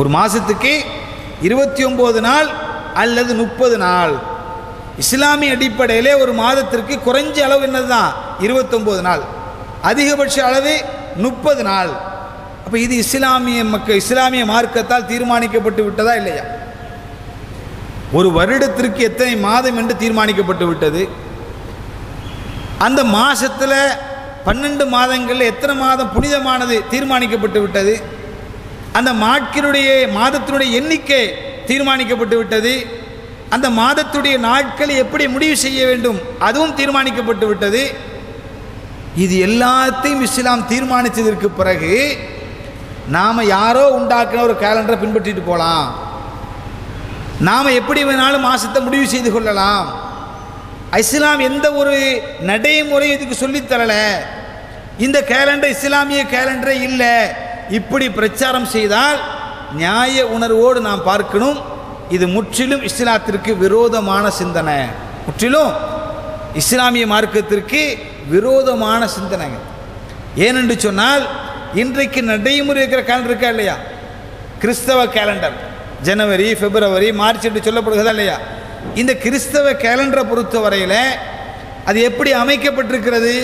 ஒரு மாதத்துக்கு இருபத்தி ஒம்பது நாள் அல்லது முப்பது நாள். இஸ்லாமிய அடிப்படையிலே ஒரு மாதத்திற்கு குறைஞ்ச அளவு என்னதுதான்? இருபத்தொம்போது நாள். அதிகபட்ச அளவு முப்பது நாள். அப்போ இது இஸ்லாமிய மக்கள் இஸ்லாமிய மார்க்கத்தால் தீர்மானிக்கப்பட்டு விட்டதா இல்லையா? ஒரு வருடத்திற்கு எத்தனை மாதம் என்று தீர்மானிக்கப்பட்டு விட்டது? அந்த மாதத்தில் பன்னெண்டு மாதங்களில் எத்தனை மாதம் புனிதமானது தீர்மானிக்கப்பட்டு விட்டது? அந்த மாட்களுடைய மாதத்தினுடைய எண்ணிக்கை தீர்மானிக்கப்பட்டு விட்டது. அந்த மாதத்துடைய நாட்களை எப்படி முடிவு செய்ய வேண்டும்? அதுவும் தீர்மானிக்கப்பட்டு விட்டது. இது எல்லாத்தையும் இஸ்லாம் தீர்மானித்ததற்கு பிறகு நாம் யாரோ உண்டாக்கின ஒரு கேலண்டரை பின்பற்றிட்டு போகலாம் நாம் எப்படி வேணாலும் மாதத்தை முடிவு செய்து கொள்ளலாம். இஸ்லாம் எந்த ஒரு நடைமுறையும் இதுக்கு சொல்லித்தரலை இந்த கேலண்டர் இஸ்லாமிய கேலண்டரே இல்லை. இப்படி பிரச்சாரம் செய்தால் நியாய உணர்வோடு நாம் பார்க்கணும். இது முற்றிலும் இஸ்லாத்திற்கு விரோதமான சிந்தனை. முற்றிலும் இஸ்லாமிய மார்க்கத்திற்கு விரோதமான சிந்தனைங்க ஏனென்று சொன்னால் இன்றைக்கு நடைமுறை இருக்கிற கேலண்டர் இருக்கா இல்லையா? கிறிஸ்தவ கேலண்டர் ஜனவரி பிப்ரவரி மார்ச் என்று சொல்லப்படுகிறதா இல்லையா? இந்த கிறிஸ்தவ கேலண்டரை பொறுத்தவரையில் அது எப்படி அமைக்கப்பட்டிருக்கிறது?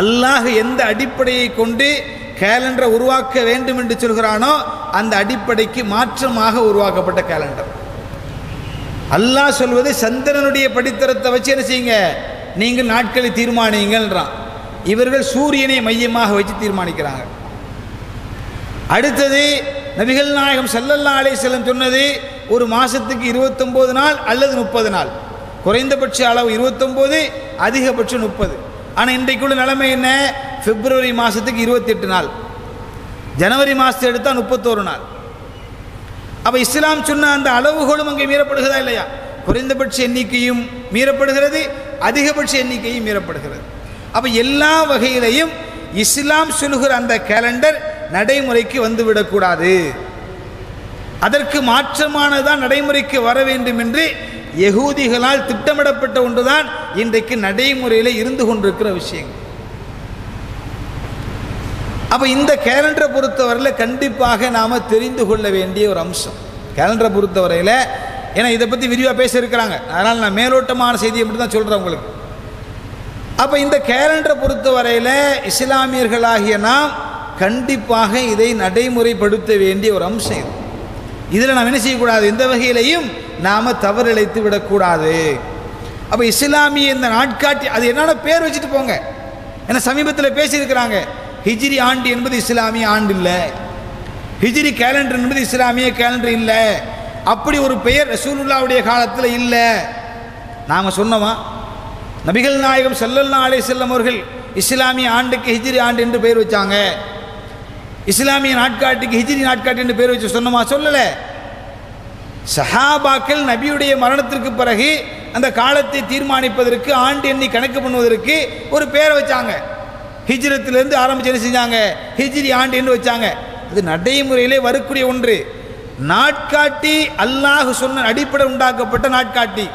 அல்லாஹ் எந்த அடிப்படையை கொண்டு கேலண்டரை உருவாக்க வேண்டும் என்று சொல்கிறானோ அந்த அடிப்படைக்கு மாற்றமாக உருவாக்கப்பட்ட கேலண்டர் அல்லாஹ் சொல்வது சந்திரனுடைய படித்தரத்தை வச்சு என்ன செய்யுங்க? நீங்கள் நாட்களை தீர்மானிங்கள்ன்றான். இவர்கள் சூரியனை மையமாக வச்சு தீர்மானிக்கிறாங்க. அடுத்தது நபிகள் நாயகம் செல்லல்லா அலைஹி வஸல்லம் சொன்னது ஒரு மாதத்துக்கு இருபத்தொம்போது நாள் அல்லது முப்பது நாள். குறைந்தபட்ச அளவு இருபத்தொம்போது அதிகபட்சம் முப்பது. ஆனால் இன்றைக்குள்ள நிலைமை என்ன? பிப்ரவரி மாதத்துக்கு இருபத்தெட்டு நாள். ஜனவரி மாதத்தை எடுத்தால் முப்பத்தோரு நாள். அப்போ இஸ்லாம் சொன்ன அந்த அளவுகளும் அங்கே மீறப்படுகிறதா இல்லையா? குறைந்தபட்ச எண்ணிக்கையும் மீறப்படுகிறது அதிகபட்ச எண்ணிக்கையும் மீறப்படுகிறது. அப்போ எல்லா வகையிலையும் இஸ்லாம் சொல்கிற அந்த கேலண்டர் நடைமுறைக்கு வந்துவிடக்கூடாது அதற்கு மாற்றமானதான் நடைமுறைக்கு வர வேண்டும் என்று யகூதிகளால் திட்டமிடப்பட்ட ஒன்றுதான் இன்றைக்கு நடைமுறையில் இருந்து கொண்டிருக்கிற விஷயங்கள். அப்போ இந்த கேலண்டரை பொறுத்தவரையில் கண்டிப்பாக நாம் தெரிந்து கொள்ள வேண்டிய ஒரு அம்சம். கேலண்டரை பொறுத்தவரையில் ஏன்னா இதை பற்றி விரிவாக பேசியிருக்கிறாங்க. அதனால் நான் மேலோட்டமான செய்தியை மட்டும் தான் சொல்கிறேன் உங்களுக்கு. அப்போ இந்த கேலண்டரை பொறுத்தவரையில் இஸ்லாமியர்களாகிய நாம் கண்டிப்பாக இதை நடைமுறைப்படுத்த வேண்டிய ஒரு அம்சம் இது. இதில் நாம் என்ன செய்யக்கூடாது? எந்த வகையிலையும் நாம் தவறிழைத்து விடக்கூடாது. அப்போ இஸ்லாமிய இந்த நாட்காட்டி அது என்னென்ன பேர் வச்சுட்டு போங்க? ஏன்னா சமீபத்தில் பேசியிருக்கிறாங்க. ஹிஜ்ரி ஆண்டு என்பது இஸ்லாமிய ஆண்டு இல்லை. ஹிஜ்ரி கேலண்டர் என்பது இஸ்லாமிய கேலண்டர் இல்லை. அப்படி ஒரு பெயர் ரசூலுல்லாவுடைய காலத்தில் இல்லை. நாம் சொன்னோமா? நபிகள் நாயகம் செல்லல்லா அலே செல்லம் அவர்கள் இஸ்லாமிய ஆண்டுக்கு ஹிஜ்ரி ஆண்டு என்று பெயர் வச்சாங்க. இஸ்லாமிய நாட்காட்டுக்கு ஹிஜ்ரி நாட்காட்டி என்று பெயர் வச்சு சொன்னோமா? சொல்லலை. சஹாபாக்கள் நபியுடைய மரணத்திற்கு பிறகு அந்த காலத்தை தீர்மானிப்பதற்கு ஆண்டு எண்ணி கணக்கு பண்ணுவதற்கு ஒரு பேரை வச்சாங்க. ஹிஜ்ரத்துலேருந்து ஆரம்பிச்சு என்ன செஞ்சாங்க? ஹிஜ்ரி ஆண்டுன்னு வச்சாங்க. அது நடைமுறையிலே வரக்கூடிய ஒன்று. நாட்காட்டி அல்லாஹ் சொன்ன அடிப்படை உண்டாக்கப்பட்ட நாட்காட்டி.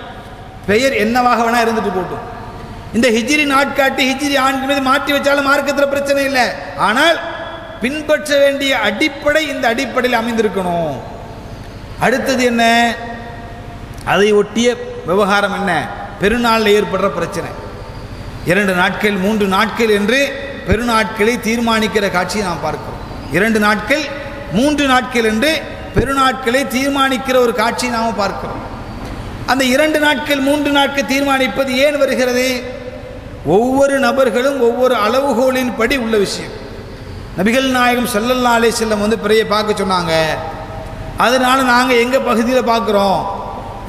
பெயர் என்னவாக வேணால் இருந்துட்டு போட்டும். இந்த ஹிஜ்ரி நாட்காட்டி ஹிஜ்ரி ஆண்டு மீது மாற்றி வச்சாலும் மார்க்கத்தில் பிரச்சனை இல்லை. ஆனால் பின்பற்ற வேண்டிய அடிப்படை இந்த அடிப்படையில் அமைந்திருக்கணும். அடுத்தது என்ன? அதை ஒட்டிய விவகாரம் என்ன? பெருநாளில் ஏற்படுற பிரச்சனை. இரண்டு நாட்கள் மூன்று நாட்கள் என்று பெருநாட்களை தீர்மானிக்கிற காட்சியை நாம் பார்க்கிறோம். இரண்டு நாட்கள் மூன்று நாட்கள் என்று பெருநாட்களை தீர்மானிக்கிற ஒரு காட்சியை நாம் பார்க்கிறோம். அந்த இரண்டு நாட்கள் மூன்று நாட்கள் தீர்மானிப்பது ஏன் வருகிறது? ஒவ்வொரு நபர்களும் ஒவ்வொரு அளவுகோலின் படி உள்ள விஷயம். நபிகள் நாயகம் ஸல்லல்லாஹு அலைஹி செல்லம் வந்து பிறையை பார்க்க சொன்னாங்க. அதனால் நாங்கள் எங்கள் பகுதியில் பார்க்குறோம்?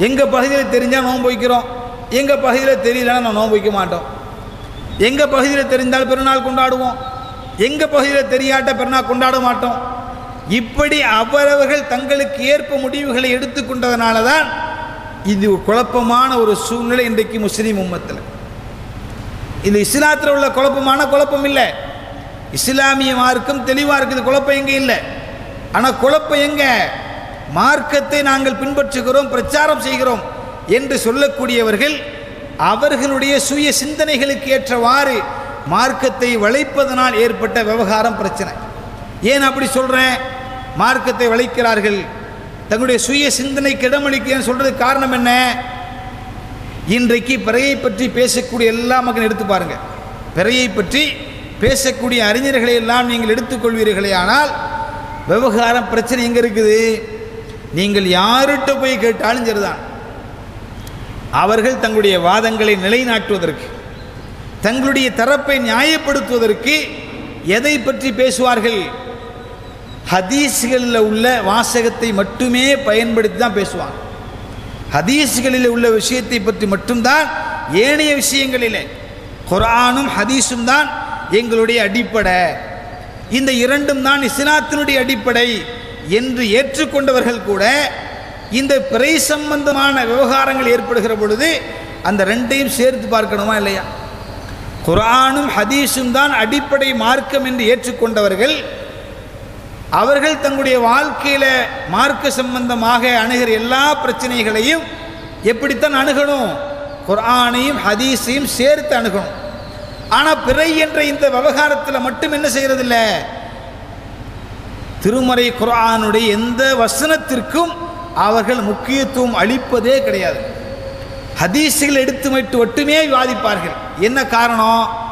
எங்கள் பகுதியில் தெரிஞ்சால் நோன்பு வைக்கிறோம். எங்கள் பகுதியில் தெரியலன்னா நான் நோன்பு வைக்க மாட்டோம். எங்கள் பகுதியில் தெரிந்தால் பெருநாள் கொண்டாடுவோம். எங்கள் பகுதியில் தெரியாட்ட பெருநாள் கொண்டாட மாட்டோம். இப்படி அவரவர்கள் தங்களுக்கு ஏற்ப முடிவுகளை எடுத்துக்கொண்டதனால தான் இது குழப்பமான ஒரு சூழ்நிலை இன்றைக்கு முஸ்லீம் உம்மத்தில். இது இஸ்லாத்தில் உள்ள குழப்பமான குழப்பம் இல்லை. இஸ்லாமிய மார்க்கம் தெளிவாக இருக்குது குழப்பம் எங்கே இல்லை. ஆனால் குழப்பம் எங்கே? மார்க்கத்தை நாங்கள் பின்பற்றுகிறோம் பிரச்சாரம் செய்கிறோம் என்று சொல்லக்கூடியவர்கள் அவர்களுடைய சுய சிந்தனைகளுக்கு ஏற்றவாறு மார்க்கத்தை வளைப்பதனால் ஏற்பட்ட விவகாரம் பிரச்சனை. ஏன் அப்படி சொல்கிறேன் மார்க்கத்தை வளைக்கிறார்கள். தங்களுடைய சுய சிந்தனைக்கு இடமளிக்கிறேன்னு சொல்கிறதுக்கு காரணம் என்ன? இன்றைக்கு பிறையை பற்றி பேசக்கூடிய எல்லா மக்களும் எடுத்து பாருங்கள் பிறையை பற்றி பேசக்கூடிய அறிஞர்களை எல்லாம் நீங்கள் எடுத்துக்கொள்வீர்களே ஆனால் விவகாரம் பிரச்சனை எங்கே இருக்குது? நீங்கள் யார்கிட்ட போய் கேட்டாலும் சரிதான். அவர்கள் தங்களுடைய வாதங்களை நிலைநாட்டுவதற்கு தங்களுடைய தரப்பை நியாயப்படுத்துவதற்கு எதை பற்றி பேசுவார்கள்? ஹதீஸ்களில் உள்ள வாசகத்தை மட்டுமே பயன்படுத்தி தான் பேசுவாங்க. ஹதீஸ்களில் உள்ள விஷயத்தை பற்றி மட்டும்தான் ஏனைய விஷயங்களில். குரானும் ஹதீஸும் தான் எங்களுடைய அடிப்படை. இந்த இரண்டும் தான் இஸ்லாத்தினுடைய அடிப்படை என்று ஏற்றுக்கொண்டவர்கள் கூட இந்த பிறை சம்பந்தமான விவகாரங்கள் ஏற்படுகிற பொழுது அந்த ரெண்டையும் சேர்த்து பார்க்கணுமா இல்லையா? குரானும் ஹதீஸும் தான் அடிப்படை மார்க்கம் என்று ஏற்றுக்கொண்டவர்கள் அவர்கள் தங்களுடைய வாழ்க்கையில் மார்க்க சம்பந்தமாக அணுகிற எல்லா பிரச்சனைகளையும் எப்படித்தான் அணுகணும்? குரானையும் ஹதீஸையும் சேர்த்து அணுகணும். ஆனால் பிறை என்ற இந்த விவகாரத்தில் மட்டும் என்ன செய்கிறதில்ல திருமறை குரானுடைய எந்த வசனத்திற்கும் அவர்கள் முக்கியத்துவம் அளிப்பதே கிடையாது. ஹதீஸுகள் எடுத்து மட்டும் மட்டுமே விவாதிப்பார்கள். என்ன காரணம்?